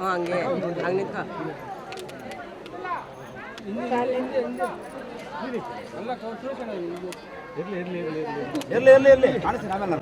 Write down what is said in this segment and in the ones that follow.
ಹಂಗೆ. ಹಂಗೆ ಇರ್ಲಿ ಆಮೇಲೆ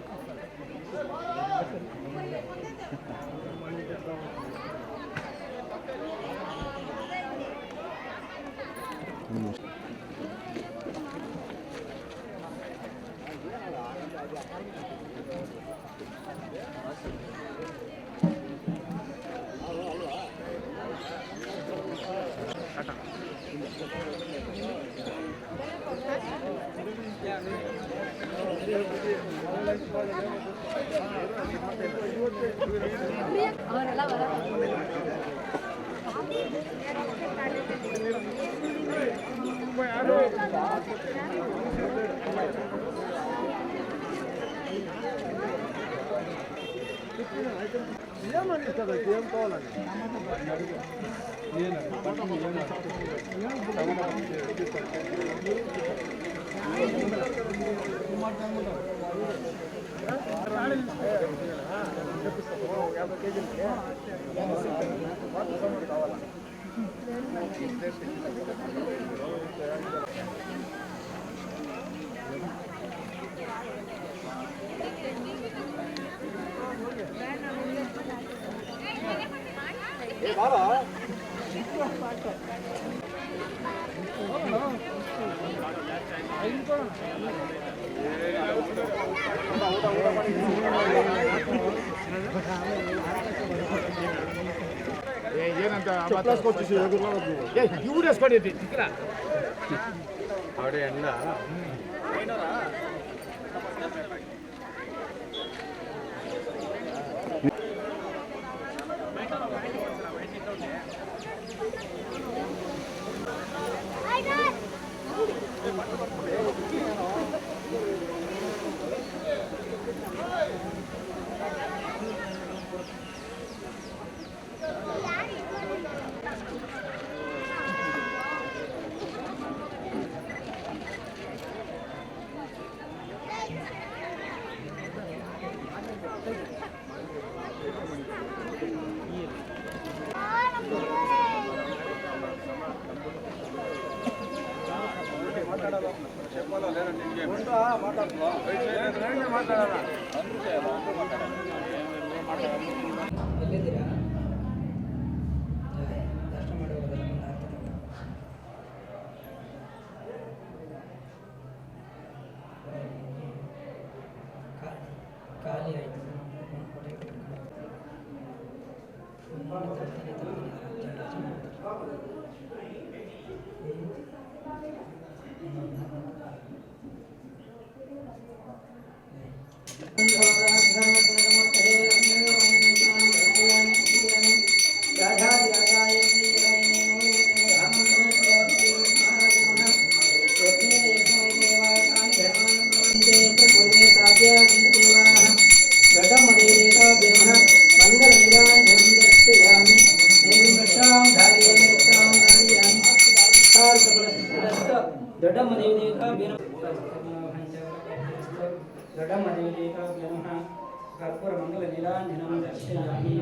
ఏమని ఇస్తుంది ఏం కావాలండి? కేజీలు కావాలా 봐라. 오다 오다 ನಾನು. ಎಲ್ಲಿದ್ದೀರಾ ದರ್ಶನ Thank you. దృఢమదేవేకాగ్రమ కర్పూరమంగళ నీలాంజనం దర్శయామి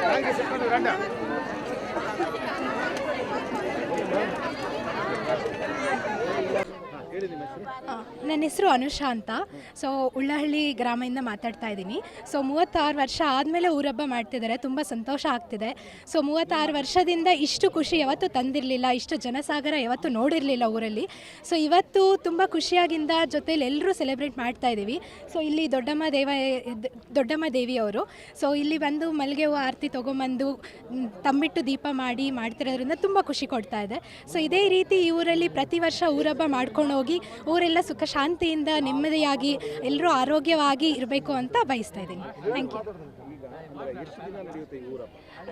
థ్యాంక్ యూ చెప్పండి రండి ನನ್ನ ಹೆಸರು ಅನುಷಾ ಅಂತ. ಸೊ ಉಳ್ಳಹಳ್ಳಿ ಗ್ರಾಮದಿಂದ ಮಾತಾಡ್ತಾ ಇದ್ದೀನಿ. ಸೊ ಮೂವತ್ತಾರು ವರ್ಷ ಆದಮೇಲೆ ಊರಬ್ಬ ಮಾಡ್ತಿದ್ದಾರೆ. ತುಂಬ ಸಂತೋಷ ಆಗ್ತಿದೆ. ಸೊ ಮೂವತ್ತಾರು ವರ್ಷದಿಂದ ಇಷ್ಟು ಖುಷಿ ಯಾವತ್ತೂ ತಂದಿರಲಿಲ್ಲ. ಇಷ್ಟು ಜನಸಾಗರ ಯಾವತ್ತೂ ನೋಡಿರಲಿಲ್ಲ ಊರಲ್ಲಿ. ಸೊ ಇವತ್ತು ತುಂಬ ಖುಷಿಯಾಗಿಂದ ಜೊತೇಲಿ ಎಲ್ಲರೂ ಸೆಲೆಬ್ರೇಟ್ ಮಾಡ್ತಾ ಇದ್ದೀವಿ ಸೊ ಇಲ್ಲಿ ದೊಡ್ಡಮ್ಮ ದೇವ, ದೊಡ್ಡಮ್ಮ ದೇವಿಯವರು. ಸೊ ಇಲ್ಲಿ ಬಂದು ಮಲ್ಲಿಗೆ ಹೂವು ಆರತಿ ತೊಗೊಂಬಂದು ತಂಬಿಟ್ಟು ದೀಪ ಮಾಡಿ ಮಾಡ್ತಿರೋದ್ರಿಂದ ತುಂಬ ಖುಷಿ ಕೊಡ್ತಾ ಇದೆ. ಸೊ ಇದೇ ರೀತಿ ಈ ಊರಲ್ಲಿ ಪ್ರತಿ ವರ್ಷ ಊರಬ್ಬ ಮಾಡ್ಕೊಂಡು ಊರೆಲ್ಲ ಸುಖ ಶಾಂತಿಯಿಂದ ನೆಮ್ಮದಿಯಾಗಿ ಎಲ್ಲರೂ ಆರೋಗ್ಯವಾಗಿ ಇರಬೇಕು ಅಂತ ಬಯಸ್ತಾ ಇದ್ದೀನಿ. ಥ್ಯಾಂಕ್ ಯು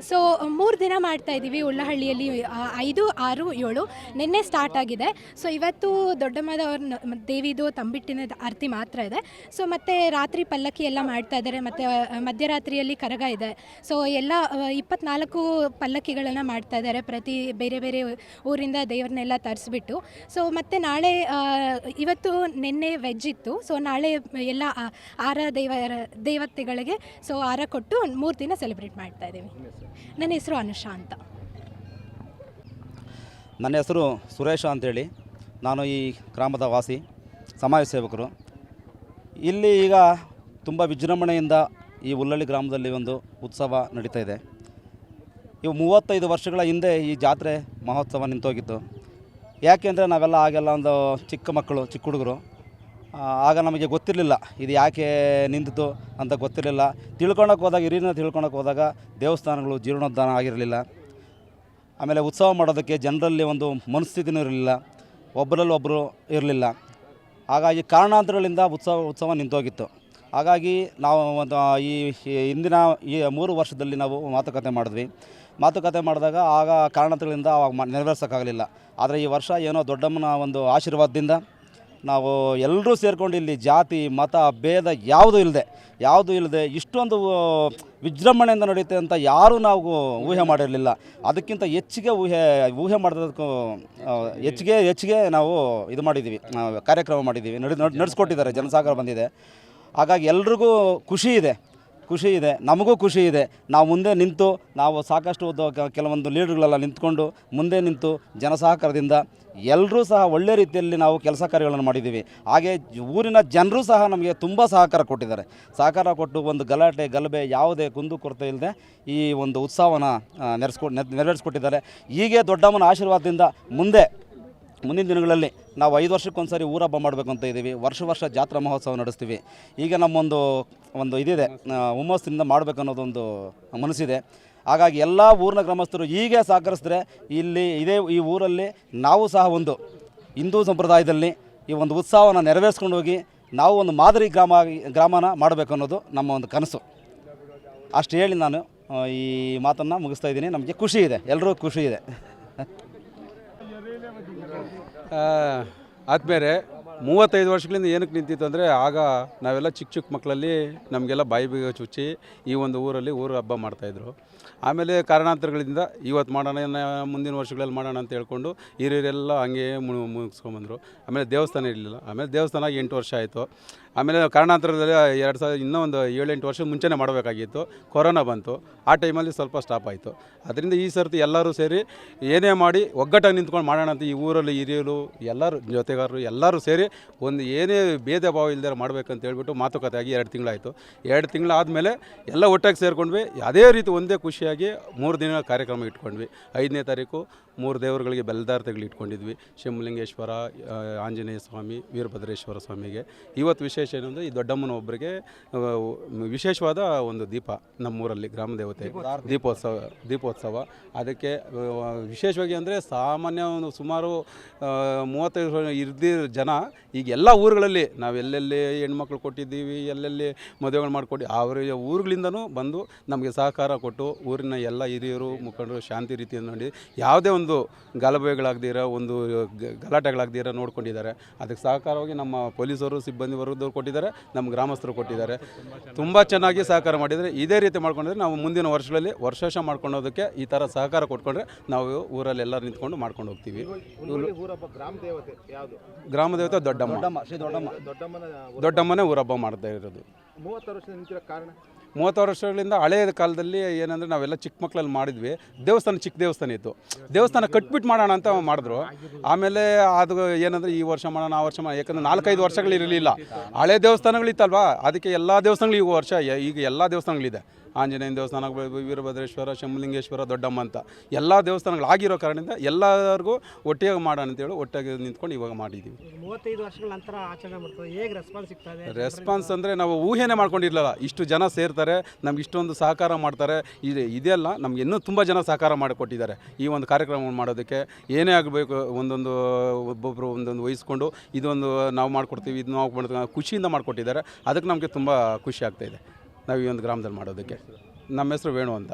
ಸೊ ಮೂರು ದಿನ ಮಾಡ್ತಾ ಇದ್ದೀವಿ ಉಳ್ಳಹಳ್ಳಿಯಲ್ಲಿ ಐದು, ಆರು, ಏಳು. ನಿನ್ನೆ ಸ್ಟಾರ್ಟ್ ಆಗಿದೆ. ಸೊ ಇವತ್ತು ದೊಡ್ಡಮ್ಮದವ್ರ ದೇವಿದು ತಂಬಿಟ್ಟಿನ ಆರತಿ ಮಾತ್ರ ಇದೆ. ಸೊ ಮತ್ತೆ ರಾತ್ರಿ ಪಲ್ಲಕ್ಕಿ ಎಲ್ಲ ಮಾಡ್ತಾ ಇದ್ದಾರೆ ಮತ್ತು ಮಧ್ಯರಾತ್ರಿಯಲ್ಲಿ ಕರಗ ಇದೆ. ಸೊ ಎಲ್ಲ ಇಪ್ಪತ್ನಾಲ್ಕು ಪಲ್ಲಕ್ಕಿಗಳನ್ನು ಮಾಡ್ತಾ ಇದ್ದಾರೆ ಪ್ರತಿ ಬೇರೆ ಬೇರೆ ಊರಿಂದ ದೇವ್ರನ್ನೆಲ್ಲ ತರಿಸ್ಬಿಟ್ಟು. ಸೊ ಮತ್ತೆ ನಾಳೆ ಇವತ್ತು ನಿನ್ನೆ ವೆಜ್ ಇತ್ತು. ಸೊ ನಾಳೆ ಎಲ್ಲ, ಆ- ಆರ ದೇವರ ದೇವತೆಗಳಿಗೆ ಸೊ ಆರ ಕೊಟ್ಟು ಮೂರು ದಿನ ಸೆಲೆಬ್ರೇಟ್ ಮಾಡ್ತಾ ಇದ್ದೀವಿ ನನ್ನ ಹೆಸರು ಅನುಷಾ ಅಂತ. ನನ್ನ ಹೆಸರು ಸುರೇಶ ಅಂತೇಳಿ. ನಾನು ಈ ಗ್ರಾಮದ ವಾಸಿ, ಸಮಾಜ ಸೇವಕರು. ಇಲ್ಲಿ ಈಗ ತುಂಬ ವಿಜೃಂಭಣೆಯಿಂದ ಈ ಉಲ್ಲಳ್ಳಿ ಗ್ರಾಮದಲ್ಲಿ ಒಂದು ಉತ್ಸವ ನಡೀತಾ ಇದೆ. ಇವು ಮೂವತ್ತೈದು ವರ್ಷಗಳ ಹಿಂದೆ ಈ ಜಾತ್ರೆ ಮಹೋತ್ಸವ ನಿಂತೋಗಿತ್ತು. ಯಾಕೆಂದರೆ ನಾವೆಲ್ಲ ಆಗೆಲ್ಲ ಒಂದು ಚಿಕ್ಕ ಮಕ್ಕಳು, ಚಿಕ್ಕ ಹುಡುಗರು. ಆಗ ನಮಗೆ ಗೊತ್ತಿರಲಿಲ್ಲ, ಇದು ಯಾಕೆ ನಿಂತಿತು ಅಂತ ಗೊತ್ತಿರಲಿಲ್ಲ. ತಿಳ್ಕೊಳಕ್ಕೆ ಹೋದಾಗ, ಹಿರಿಯರನ್ನ ತಿಳ್ಕೊಳಕ್ಕೆ ಹೋದಾಗ ದೇವಸ್ಥಾನಗಳು ಜೀರ್ಣೋದ್ಧಾರ ಆಗಿರಲಿಲ್ಲ. ಆಮೇಲೆ ಉತ್ಸವ ಮಾಡೋದಕ್ಕೆ ಜನರಲ್ಲಿ ಒಂದು ಮನಸ್ಥಿತಿನೂ ಇರಲಿಲ್ಲ, ಒಬ್ಬರಲ್ಲಿ ಒಬ್ಬರು ಇರಲಿಲ್ಲ. ಹಾಗಾಗಿ ಕಾರಣಾಂತರಗಳಿಂದ ಉತ್ಸವ ಉತ್ಸವ ನಿಂತೋಗಿತ್ತು. ಹಾಗಾಗಿ ನಾವು ಒಂದು ಈ ಹಿಂದಿನ, ಈ ಮೂರು ವರ್ಷದಲ್ಲಿ ನಾವು ಮಾತುಕತೆ ಮಾಡಿದ್ವಿ. ಮಾತುಕತೆ ಮಾಡಿದಾಗ ಆಗ ಕಾರಣಾಂತರಗಳಿಂದ ಅವಾಗ ನೆರವೇರ್ಸೋಕ್ಕಾಗಲಿಲ್ಲ. ಆದರೆ ಈ ವರ್ಷ ಏನೋ ದೊಡ್ಡಮ್ಮನ ಒಂದು ಆಶೀರ್ವಾದದಿಂದ ನಾವು ಎಲ್ಲರೂ ಸೇರ್ಕೊಂಡು ಇಲ್ಲಿ ಜಾತಿ, ಮತ, ಭೇದ ಯಾವುದೂ ಇಲ್ಲದೆ ಯಾವುದೂ ಇಲ್ಲದೆ ಇಷ್ಟೊಂದು ವಿಜೃಂಭಣೆಯಿಂದ ನಡೆಯುತ್ತೆ ಅಂತ ಯಾರೂ ನಾವು ಊಹೆ ಮಾಡಿರಲಿಲ್ಲ. ಅದಕ್ಕಿಂತ ಹೆಚ್ಚಿಗೆ ಊಹೆ ಊಹೆ ಮಾಡೋದಕ್ಕೂ ಹೆಚ್ಚಿಗೆ ಹೆಚ್ಚಿಗೆ ನಾವು ಇದು ಮಾಡಿದ್ದೀವಿ ಕಾರ್ಯಕ್ರಮ ಮಾಡಿದ್ದೀವಿ, ನಡೆದು ನಡ್- ನಡೆಸ್ಕೊಟ್ಟಿದ್ದಾರೆ, ಜನಸಾಗರ ಬಂದಿದೆ. ಹಾಗಾಗಿ ಎಲ್ರಿಗೂ ಖುಷಿ ಇದೆ. ಖುಷಿ ಇದೆ, ನಮಗೂ ಖುಷಿ ಇದೆ. ನಾವು ಮುಂದೆ ನಿಂತು, ನಾವು ಸಾಕಷ್ಟು ಕೆಲವೊಂದು ಲೀಡರ್ಗಳೆಲ್ಲ ನಿಂತ್ಕೊಂಡು ಮುಂದೆ ನಿಂತು ಜನಸಹಕಾರದಿಂದ ಎಲ್ಲರೂ ಸಹ ಒಳ್ಳೆ ರೀತಿಯಲ್ಲಿ ನಾವು ಕೆಲಸ ಕಾರ್ಯಗಳನ್ನು ಮಾಡಿದ್ದೀವಿ. ಹಾಗೆ ಊರಿನ ಜನರು ಸಹ ನಮಗೆ ತುಂಬ ಸಹಕಾರ ಕೊಟ್ಟಿದ್ದಾರೆ. ಸಹಕಾರ ಕೊಟ್ಟು ಒಂದು ಗಲಾಟೆ, ಗಲಭೆ, ಯಾವುದೇ ಕುಂದು ಕೊರತೆ ಇಲ್ಲದೆ ಈ ಒಂದು ಉತ್ಸವನ ನೆರೆಸ್ಕೊ ನೆರವೇರಿಸ್ಕೊಟ್ಟಿದ್ದಾರೆ. ಹೀಗೆ ದೊಡ್ಡಮ್ಮನ ಆಶೀರ್ವಾದದಿಂದ ಮುಂದೆ ಮುಂದಿನ ದಿನಗಳಲ್ಲಿ ನಾವು ಐದು ವರ್ಷಕ್ಕೊಂದ್ಸರಿ ಊರಬ್ಬ ಮಾಡಬೇಕು ಅಂತ ಇದ್ದೀವಿ. ವರ್ಷ ವರ್ಷ ಜಾತ್ರಾ ಮಹೋತ್ಸವ ನಡೆಸ್ತೀವಿ. ಈಗ ನಮ್ಮೊಂದು, ಒಂದು ಇದಿದೆ. ಹುಮ್ಮಸ್ಸಿನಿಂದ ಮಾಡಬೇಕು ಅನ್ನೋದೊಂದು ಮನಸ್ಸಿದೆ. ಹಾಗಾಗಿ ಎಲ್ಲ ಊರಿನ ಗ್ರಾಮಸ್ಥರು ಹೀಗೆ ಸಹಕರಿಸಿದ್ರೆ ಇಲ್ಲಿ ಇದೇ ಈ ಊರಲ್ಲಿ ನಾವು ಸಹ ಒಂದು ಹಿಂದೂ ಸಂಪ್ರದಾಯದಲ್ಲಿ ಈ ಒಂದು ಉತ್ಸವನ ನೆರವೇರಿಸ್ಕೊಂಡು ಹೋಗಿ ನಾವು ಒಂದು ಮಾದರಿ ಗ್ರಾಮ, ಗ್ರಾಮನ ಮಾಡಬೇಕು ಅನ್ನೋದು ನಮ್ಮ ಒಂದು ಕನಸು. ಅಷ್ಟು ಹೇಳಿ ನಾನು ಈ ಮಾತನ್ನು ಮುಗಿಸ್ತಾ ಇದ್ದೀನಿ. ನಮಗೆ ಖುಷಿ ಇದೆ. ಎಲ್ಲರೂ ಖುಷಿ ಇದೆ. ಆದಮೇಲೆ ಮೂವತ್ತೈದು ವರ್ಷಗಳಿಂದ ಏನಕ್ಕೆ ನಿಂತಿತ್ತು ಅಂದರೆ ಆಗ ನಾವೆಲ್ಲ ಚಿಕ್ಕ ಚಿಕ್ಕ ಮಕ್ಕಳಲ್ಲಿ ನಮಗೆಲ್ಲ ಬಾಯಿ ಬೀಗ ಚುಚ್ಚಿ ಈ ಒಂದು ಊರಲ್ಲಿ ಊರು ಹಬ್ಬ ಮಾಡ್ತಾಯಿದ್ರು ಆಮೇಲೆ ಕಾರಣಾಂತರಗಳಿಂದ ಇವತ್ತು ಮಾಡೋಣ ಮುಂದಿನ ವರ್ಷಗಳಲ್ಲಿ ಮಾಡೋಣ ಅಂತ ಹೇಳ್ಕೊಂಡು ಹಿರಿಯರೆಲ್ಲ ಹಂಗೆ ಮುಗಿಸ್ಕೊಂಬಂದರು ಆಮೇಲೆ ದೇವಸ್ಥಾನ ಇರಲಿಲ್ಲ. ಆಮೇಲೆ ದೇವಸ್ಥಾನ ಎಂಟು ವರ್ಷ ಆಯಿತು. ಆಮೇಲೆ ಕಾರಣಾಂತರದಲ್ಲಿ ಎರಡು ಸಾವಿರದ ಇನ್ನೂ ಒಂದು ಏಳೆಂಟು ವರ್ಷ ಮುಂಚೆನೇ ಮಾಡಬೇಕಾಗಿತ್ತು. ಕೊರೋನಾ ಬಂತು. ಆ ಟೈಮಲ್ಲಿ ಸ್ವಲ್ಪ ಸ್ಟಾಪ್ ಆಯಿತು. ಅದರಿಂದ ಈ ಸರ್ತಿ ಎಲ್ಲರೂ ಸೇರಿ ಏನೇ ಮಾಡಿ ಒಗ್ಗಟ್ಟಾಗಿ ನಿಂತ್ಕೊಂಡು ಮಾಡೋಣ ಅಂತ ಈ ಊರಲ್ಲಿ ಹಿರಿಯರು, ಎಲ್ಲರೂ ಜೊತೆಗಾರರು ಎಲ್ಲರೂ ಸೇರಿ ಒಂದು ಏನೇ ಭೇದ ಭಾವ ಇಲ್ಲದೆ ಮಾಡಬೇಕಂತ ಹೇಳ್ಬಿಟ್ಟು ಮಾತುಕತೆ ಆಗಿ ಎರಡು ತಿಂಗಳಾಯಿತು. ಎರಡು ತಿಂಗಳಾದಮೇಲೆ ಎಲ್ಲ ಒಟ್ಟಾಗಿ ಸೇರಿಕೊಂಡ್ವಿ. ಅದೇ ರೀತಿ ಒಂದೇ ಖುಷಿಯಾಗಿ ಮೂರು ದಿನ ಕಾರ್ಯಕ್ರಮ ಇಟ್ಕೊಂಡ್ವಿ. ಐದನೇ ತಾರೀಕು ಮೂರು ದೇವರುಗಳಿಗೆ ಬೆಲ್ದಾರ್ತೆಗಳು ಇಟ್ಕೊಂಡಿದ್ವಿ. ಶಿವಲಿಂಗೇಶ್ವರ ಆಂಜನೇಯ ಸ್ವಾಮಿ ವೀರಭದ್ರೇಶ್ವರ ಸ್ವಾಮಿಗೆ. ಇವತ್ತು ವಿಶೇಷ ಏನಂದರೆ ಈ ದೊಡ್ಡಮ್ಮನ ಒಬ್ಬರಿಗೆ ವಿಶೇಷವಾದ ಒಂದು ದೀಪ ನಮ್ಮೂರಲ್ಲಿ ಗ್ರಾಮ ದೇವತೆ ದೀಪೋತ್ಸವ. ದೀಪೋತ್ಸವ ಅದಕ್ಕೆ ವಿಶೇಷವಾಗಿ ಅಂದರೆ ಸಾಮಾನ್ಯ ಒಂದು ಸುಮಾರು ಮೂವತ್ತೈದು ಇರ್ದಿರೋ ಜನ ಈಗ ಎಲ್ಲ ಊರುಗಳಲ್ಲಿ ನಾವು ಎಲ್ಲೆಲ್ಲಿ ಹೆಣ್ಮಕ್ಳು ಕೊಟ್ಟಿದ್ದೀವಿ ಎಲ್ಲೆಲ್ಲಿ ಮದುವೆಗಳು ಮಾಡಿಕೊಟ್ಟು ಅವರ ಊರುಗಳಿಂದನೂ ಬಂದು ನಮಗೆ ಸಹಕಾರ ಕೊಟ್ಟು ಊರಿನ ಎಲ್ಲ ಹಿರಿಯರು ಮುಖಂಡರು ಶಾಂತಿ ರೀತಿಯಿಂದ ನೋಡಿ ಯಾವುದೇ ಒಂದು ಗಲಭೆಗಳಾಗ್ದಿರ ಒಂದು ಗಲಾಟೆಗಳಾಗದಿರೋ ನೋಡ್ಕೊಂಡಿದ್ದಾರೆ. ಅದಕ್ಕೆ ಸಹಕಾರವಾಗಿ ನಮ್ಮ ಪೊಲೀಸರು ಸಿಬ್ಬಂದಿ ವರ್ಗದವ್ರು ಕೊಟ್ಟಿದ್ದಾರೆ ನಮ್ಮ ಗ್ರಾಮಸ್ಥರು ಕೊಟ್ಟಿದ್ದಾರೆ. ತುಂಬ ಚೆನ್ನಾಗಿ ಸಹಕಾರ ಮಾಡಿದರೆ ಇದೇ ರೀತಿ ಮಾಡ್ಕೊಂಡಿದ್ರೆ ನಾವು ಮುಂದಿನ ವರ್ಷಗಳಲ್ಲಿ ವರ್ಷ ಮಾಡ್ಕೊಳ್ಳೋದಕ್ಕೆ ಮಾಡ್ಕೊಂಡೋದಕ್ಕೆ ಈ ಥರ ಸಹಕಾರ ಕೊಟ್ಕೊಂಡ್ರೆ ನಾವು ಊರಲ್ಲಿ ಎಲ್ಲರೂ ನಿಂತ್ಕೊಂಡು ಮಾಡ್ಕೊಂಡು ಹೋಗ್ತೀವಿ. ಗ್ರಾಮ ದೇವತೆ ದೊಡ್ಡಮ್ಮ. ದೊಡ್ಡಮ್ಮನೇ ಊರಬ್ಬ ಮಾಡ್ತಾ ಇರೋದು. ಮೂವತ್ತಾರು ವರ್ಷ ನಿಂತಿರೋ ಕಾರಣ? ಮೂವತ್ತಾರು ವರ್ಷಗಳಿಂದ ಹಳೆಯ ಕಾಲದಲ್ಲಿ ಏನಂದರೆ ನಾವೆಲ್ಲ ಚಿಕ್ಕ ಮಕ್ಕಳಲ್ಲಿ ಮಾಡಿದ್ವಿ. ದೇವಸ್ಥಾನ ಚಿಕ್ಕ ದೇವಸ್ಥಾನ ಇತ್ತು. ದೇವಸ್ಥಾನ ಕಟ್ಬಿಟ್ಟು ಮಾಡೋಣ ಅಂತ ಮಾಡಿದ್ರು. ಆಮೇಲೆ ಅದು ಏನಂದರೆ ಈ ವರ್ಷ ಮಾಡೋಣ, ಆ ವರ್ಷ ಮಾಡೋಣ, ಯಾಕಂದರೆ ನಾಲ್ಕೈದು ವರ್ಷಗಳಿರಲಿಲ್ಲ. ಹಳೆ ದೇವಸ್ಥಾನಗಳಿತ್ತಲ್ವಾ? ಅದಕ್ಕೆ ಎಲ್ಲ ದೇವಸ್ಥಾನಗಳು ಈ ವರ್ಷ, ಈಗ ಎಲ್ಲ ದೇವಸ್ಥಾನಗಳಿದೆ. ಆಂಜನೇಯನ ದೇವಸ್ಥಾನ ವೀರಭದ್ರೇಶ್ವರ ಶಂಭುಲಿಂಗೇಶ್ವರ ದೊಡ್ಡಮ್ಮ ಅಂತ. ಎಲ್ಲ ದೇವಸ್ಥಾನಗಳು ಆಗಿರೋ ಕಾರಣದಿಂದ ಎಲ್ಲರಿಗೂ ಒಟ್ಟಿಗೆ ಮಾಡೋಣ ಅಂತೇಳಿ ಒಟ್ಟಿಗೆ ನಿಂತ್ಕೊಂಡು ಇವಾಗ ಮಾಡಿದ್ದೀವಿ ಮೂವತ್ತೈದು ವರ್ಷಗಳ ನಂತರ ಆಚರಣೆ ಮಾಡ್ತಾರೆ. ಹೇಗೆ ರೆಸ್ಪಾನ್ಸ್ ಸಿಗ್ತದೆ ರೆಸ್ಪಾನ್ಸ್ ಅಂದರೆ ನಾವು ಊಹೆನೇ ಮಾಡ್ಕೊಂಡಿರಲಿಲ್ಲ. ಇಷ್ಟು ಜನ ಸೇರ್ತಾರೆ ನಮ್ಗೆ ಇಷ್ಟೊಂದು ಸಹಕಾರ ಮಾಡ್ತಾರೆ. ಇದು ಇದೆಲ್ಲ ನಮ್ಗೆ ಇನ್ನೂ ತುಂಬ ಜನ ಸಹಕಾರ ಮಾಡಿಕೊಟ್ಟಿದ್ದಾರೆ. ಈ ಒಂದು ಕಾರ್ಯಕ್ರಮ ಮಾಡೋದಕ್ಕೆ ಏನೇ ಆಗಬೇಕು ಒಂದೊಂದು ಒಬ್ಬೊಬ್ಬರು ಒಂದೊಂದು ವಹಿಸ್ಕೊಂಡು ಇದೊಂದು ನಾವು ಮಾಡಿಕೊಡ್ತೀವಿ ಇದು ನಾವು ಮಾಡ್ತೀವಿ ಖುಷಿಯಿಂದ ಮಾಡಿಕೊಟ್ಟಿದ್ದಾರೆ. ಅದಕ್ಕೆ ನಮಗೆ ತುಂಬ ಖುಷಿ ಆಗ್ತಾಯಿದೆ ನಾವು ಈ ಒಂದು ಗ್ರಾಮದಲ್ಲಿ ಮಾಡೋದಕ್ಕೆ. ನಮ್ಮ ಹೆಸರು ವೇಣು ಅಂತ.